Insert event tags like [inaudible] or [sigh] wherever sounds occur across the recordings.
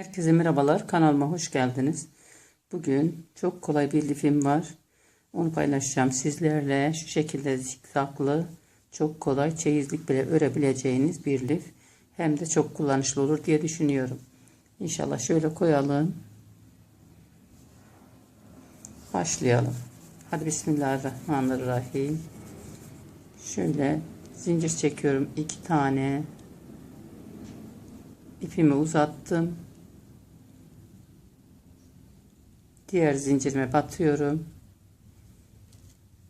Herkese merhabalar. Kanalıma hoş geldiniz. Bugün çok kolay bir lifim var. Onu paylaşacağım sizlerle. Şu şekilde zikzaklı, çok kolay çeyizlik bile örebileceğiniz bir lif. Hem de çok kullanışlı olur diye düşünüyorum. İnşallah şöyle koyalım. Başlayalım. Hadi Bismillahirrahmanirrahim. Şöyle zincir çekiyorum. iki tane. ipimi uzattım. Diğer zincirime batıyorum.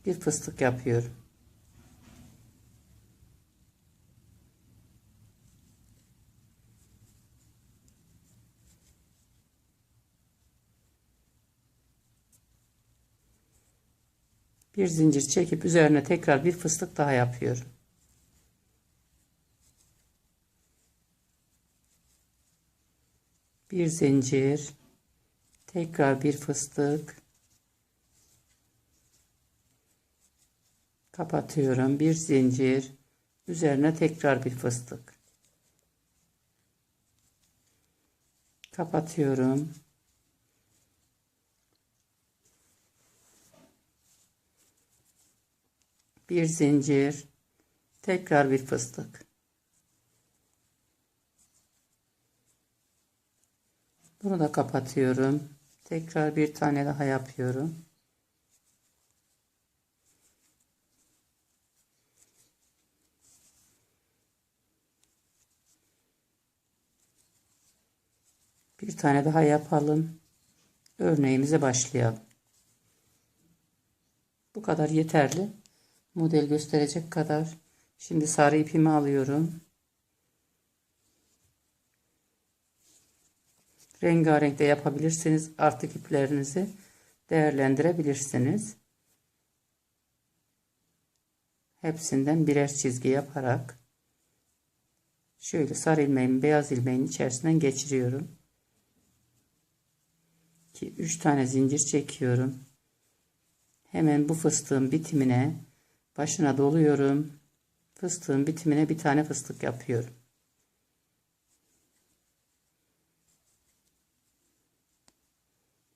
Bir fıstık yapıyorum. Bir zincir çekip üzerine tekrar bir fıstık daha yapıyorum. Bir zincir Tekrar bir fıstık. Kapatıyorum. Bir zincir. Üzerine tekrar bir fıstık. Kapatıyorum. Bir zincir. Tekrar bir fıstık. Bunu da kapatıyorum. Tekrar bir tane daha yapıyorum. Bir tane daha yapalım. Örneğimize başlayalım. Bu kadar yeterli. Model gösterecek kadar. Şimdi sarı ipimi alıyorum. Rengarenk de yapabilirsiniz. Artık iplerinizi değerlendirebilirsiniz. Hepsinden birer çizgi yaparak şöyle sarı ilmeğimi beyaz ilmeğin içerisinden geçiriyorum. 2 3 tane zincir çekiyorum. Hemen bu fıstığın bitimine başına doluyorum. Fıstığın bitimine bir tane fıstık yapıyorum.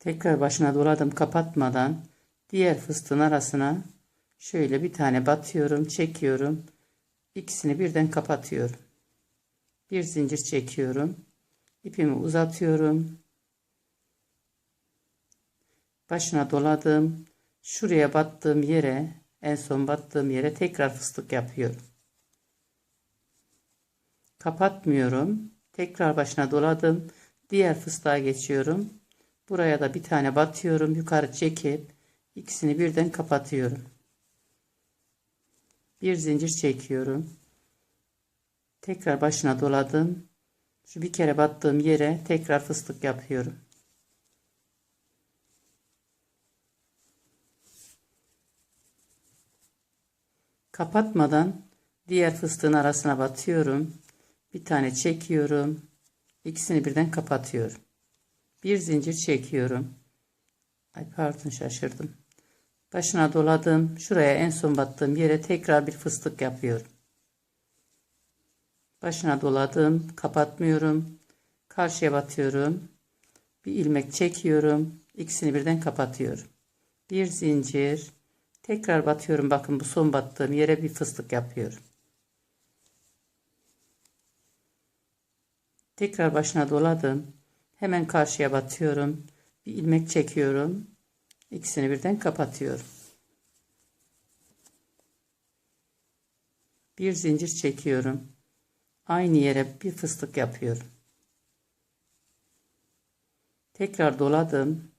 Tekrar başına doladım kapatmadan diğer fıstığın arasına şöyle bir tane batıyorum, çekiyorum. İkisini birden kapatıyorum. Bir zincir çekiyorum. ipimi uzatıyorum. Başına doladım. Şuraya battığım yere, en son battığım yere tekrar fıstık yapıyorum. Kapatmıyorum. Tekrar başına doladım. Diğer fıstığa geçiyorum. Buraya da bir tane batıyorum. Yukarı çekip ikisini birden kapatıyorum. Bir zincir çekiyorum. Tekrar başına doladım. Şu bir kere battığım yere tekrar fıstık yapıyorum. Kapatmadan diğer fıstığın arasına batıyorum. Bir tane çekiyorum. İkisini birden kapatıyorum bir zincir çekiyorum. Ay pardon şaşırdım. Başına doladım. Şuraya en son battığım yere tekrar bir fıstık yapıyorum. Başına doladım. Kapatmıyorum. Karşıya batıyorum. Bir ilmek çekiyorum. İkisini birden kapatıyorum. Bir zincir. Tekrar batıyorum. Bakın bu son battığım yere bir fıstık yapıyorum. Tekrar başına doladım. Hemen karşıya batıyorum. Bir ilmek çekiyorum. İkisini birden kapatıyorum. Bir zincir çekiyorum. Aynı yere bir fıstık yapıyorum. Tekrar doladım.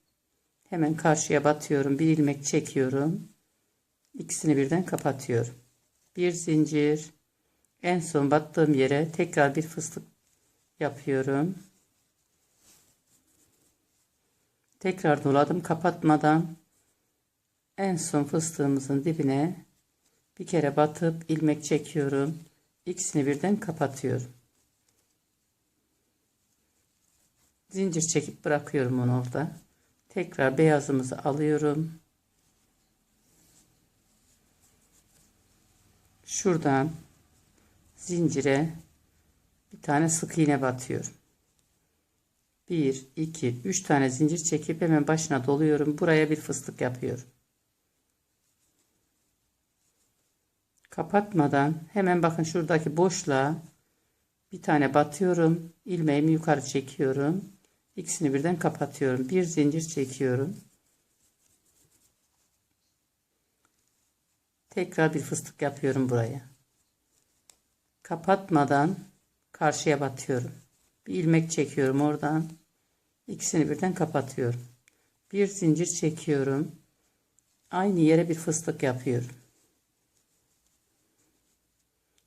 Hemen karşıya batıyorum. Bir ilmek çekiyorum. İkisini birden kapatıyorum. Bir zincir. En son battığım yere tekrar bir fıstık yapıyorum. Tekrar doladım kapatmadan en son fıstığımızın dibine bir kere batıp ilmek çekiyorum. İkisini birden kapatıyorum. Zincir çekip bırakıyorum onu orada. Tekrar beyazımızı alıyorum. Şuradan zincire bir tane sık iğne batıyorum. 1, 2, 3 tane zincir çekip hemen başına doluyorum. Buraya bir fıstık yapıyorum. Kapatmadan hemen bakın şuradaki boşluğa bir tane batıyorum. ilmeğimi yukarı çekiyorum. İkisini birden kapatıyorum. Bir zincir çekiyorum. Tekrar bir fıstık yapıyorum buraya. Kapatmadan karşıya batıyorum. Bir ilmek çekiyorum oradan. İkisini birden kapatıyorum. Bir zincir çekiyorum. Aynı yere bir fıstık yapıyorum.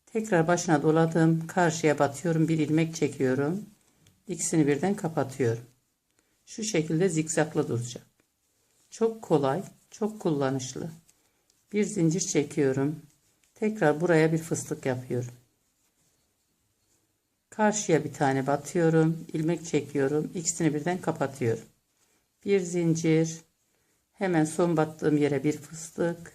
Tekrar başına doladım. Karşıya batıyorum. Bir ilmek çekiyorum. İkisini birden kapatıyorum. Şu şekilde zikzaklı duracak. Çok kolay, çok kullanışlı. Bir zincir çekiyorum. Tekrar buraya bir fıstık yapıyorum. Karşıya bir tane batıyorum. ilmek çekiyorum. İkisini birden kapatıyorum. Bir zincir. Hemen son battığım yere bir fıstık.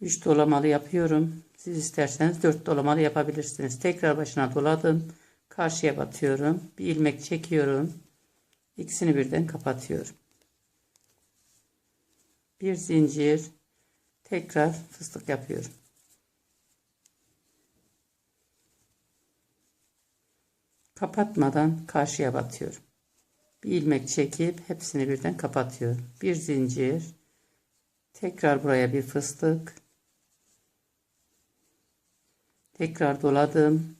3 dolamalı yapıyorum. Siz isterseniz 4 dolamalı yapabilirsiniz. Tekrar başına doladım. Karşıya batıyorum. Bir ilmek çekiyorum. İkisini birden kapatıyorum. Bir zincir. Tekrar fıstık yapıyorum. Kapatmadan karşıya batıyorum. Bir ilmek çekip hepsini birden kapatıyorum. Bir zincir. Tekrar buraya bir fıstık. Tekrar doladım.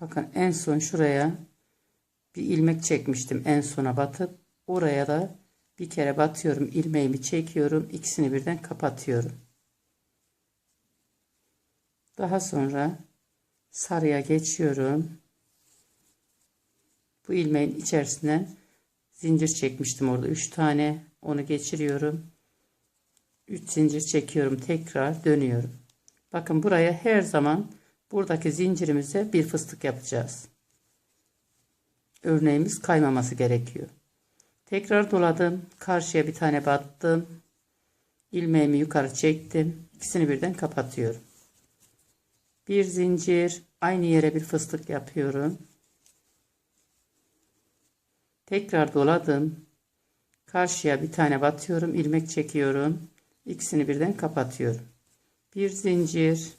Bakın en son şuraya bir ilmek çekmiştim en sona batıp oraya da bir kere batıyorum ilmeğimi çekiyorum ikisini birden kapatıyorum. Daha sonra sarıya geçiyorum. Bu ilmeğin içerisine zincir çekmiştim orada 3 tane onu geçiriyorum. 3 zincir çekiyorum tekrar dönüyorum. Bakın buraya her zaman buradaki zincirimize bir fıstık yapacağız. Örneğimiz kaymaması gerekiyor. Tekrar doladım. Karşıya bir tane battım. ilmeğimi yukarı çektim. İkisini birden kapatıyorum. Bir zincir aynı yere bir fıstık yapıyorum. Tekrar doladım. Karşıya bir tane batıyorum. ilmek çekiyorum. İkisini birden kapatıyorum. Bir zincir.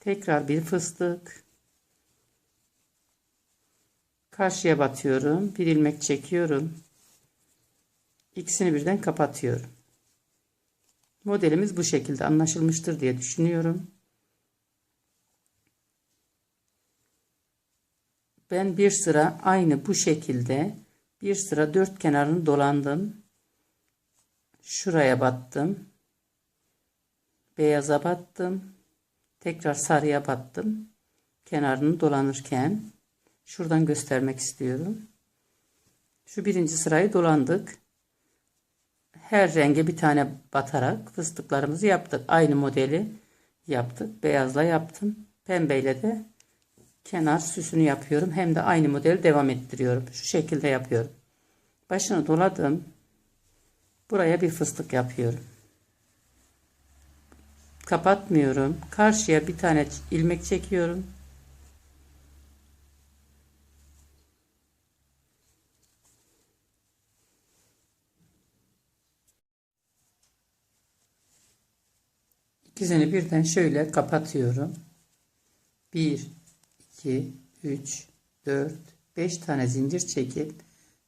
Tekrar bir fıstık. Karşıya batıyorum. Bir ilmek çekiyorum. İkisini birden kapatıyorum. Modelimiz bu şekilde anlaşılmıştır diye düşünüyorum. Ben bir sıra aynı bu şekilde bir sıra dört kenarını dolandım. Şuraya battım. Beyaza battım. Tekrar sarıya battım. Kenarını dolanırken şuradan göstermek istiyorum. Şu birinci sırayı dolandık. Her renge bir tane batarak fıstıklarımızı yaptık. Aynı modeli yaptık. Beyazla yaptım. Pembeyle de kenar süsünü yapıyorum. Hem de aynı modeli devam ettiriyorum. Şu şekilde yapıyorum. Başını doladım. Buraya bir fıstık yapıyorum. Kapatmıyorum. Karşıya bir tane ilmek çekiyorum. İkisini birden şöyle kapatıyorum. 1 2 3 4 5 tane zincir çekip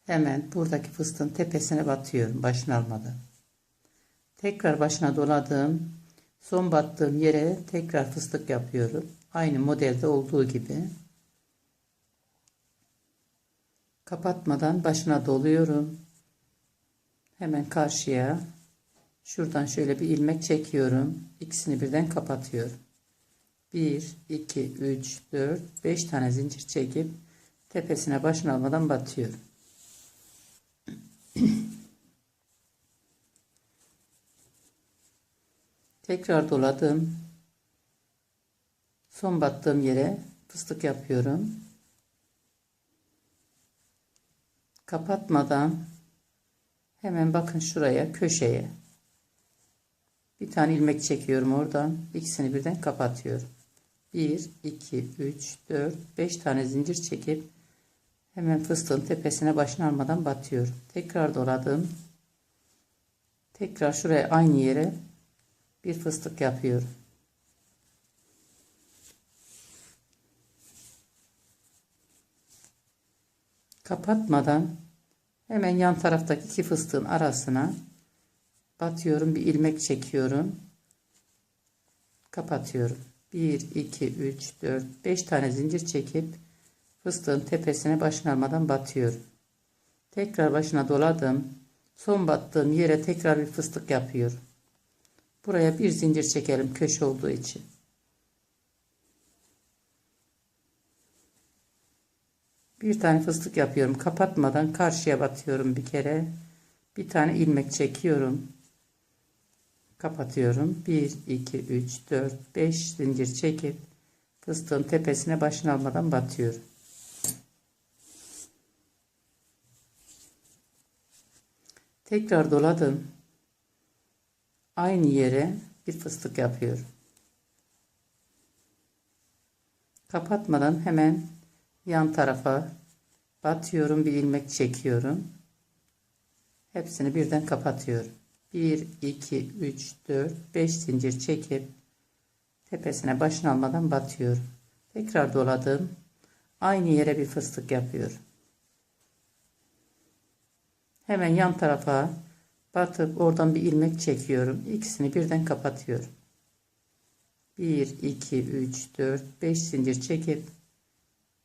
hemen buradaki fıstığın tepesine batıyorum başını almadan. Tekrar başına doladım. Son battığım yere tekrar fıstık yapıyorum. Aynı modelde olduğu gibi. Kapatmadan başına doluyorum. Hemen karşıya şuradan şöyle bir ilmek çekiyorum. İkisini birden kapatıyorum. 1, 2, 3, 4, 5 tane zincir çekip tepesine başını almadan batıyorum. [clears throat] Tekrar doladım. Son battığım yere fıstık yapıyorum. Kapatmadan hemen bakın şuraya köşeye Bir tane ilmek çekiyorum oradan. İkisini birden kapatıyorum. 1, 2, 3, 4, 5 tane zincir çekip hemen fıstığın tepesine başını almadan batıyorum. Tekrar doladım. Tekrar şuraya aynı yere bir fıstık yapıyorum. Kapatmadan hemen yan taraftaki iki fıstığın arasına batıyorum. Bir ilmek çekiyorum. Kapatıyorum. 1, 2, 3, 4, 5 tane zincir çekip fıstığın tepesine başını almadan batıyorum. Tekrar başına doladım. Son battığım yere tekrar bir fıstık yapıyorum. Buraya bir zincir çekelim köşe olduğu için. Bir tane fıstık yapıyorum. Kapatmadan karşıya batıyorum bir kere. Bir tane ilmek çekiyorum. Kapatıyorum. 1, 2, 3, 4, 5 zincir çekip fıstığın tepesine başını almadan batıyorum. Tekrar doladım. Aynı yere bir fıstık yapıyorum. Kapatmadan hemen yan tarafa batıyorum bir ilmek çekiyorum. Hepsini birden kapatıyorum. 1 2 3 4 5 zincir çekip tepesine başını almadan batıyorum. Tekrar doladım. Aynı yere bir fıstık yapıyorum. Hemen yan tarafa batıp oradan bir ilmek çekiyorum. İkisini birden kapatıyorum. 1 2 3 4 5 zincir çekip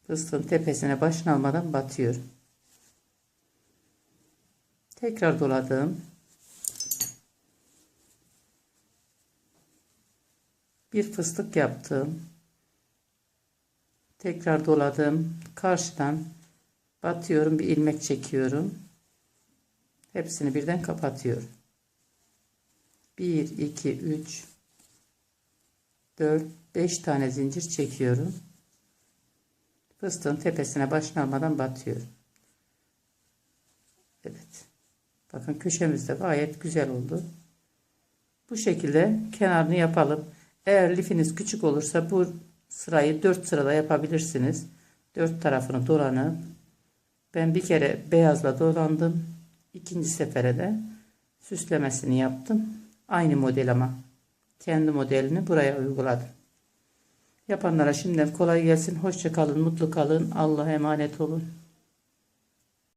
fıstığın tepesine başını almadan batıyorum. Tekrar doladım. Bir fıstık yaptım. Tekrar doladım. Karşıdan batıyorum. Bir ilmek çekiyorum. Hepsini birden kapatıyorum. 1 2 3 4 5 tane zincir çekiyorum. Fıstığın tepesine başını almadan batıyorum. Evet. Bakın köşemizde gayet güzel oldu. Bu şekilde kenarını yapalım. Eğer lifiniz küçük olursa bu sırayı 4 sırada yapabilirsiniz. 4 tarafını dolanıp ben bir kere beyazla dolandım. İkinci sefere de süslemesini yaptım. Aynı model ama kendi modelini buraya uyguladım. Yapanlara şimdiden kolay gelsin. Hoşça kalın, mutlu kalın. Allah'a emanet olun.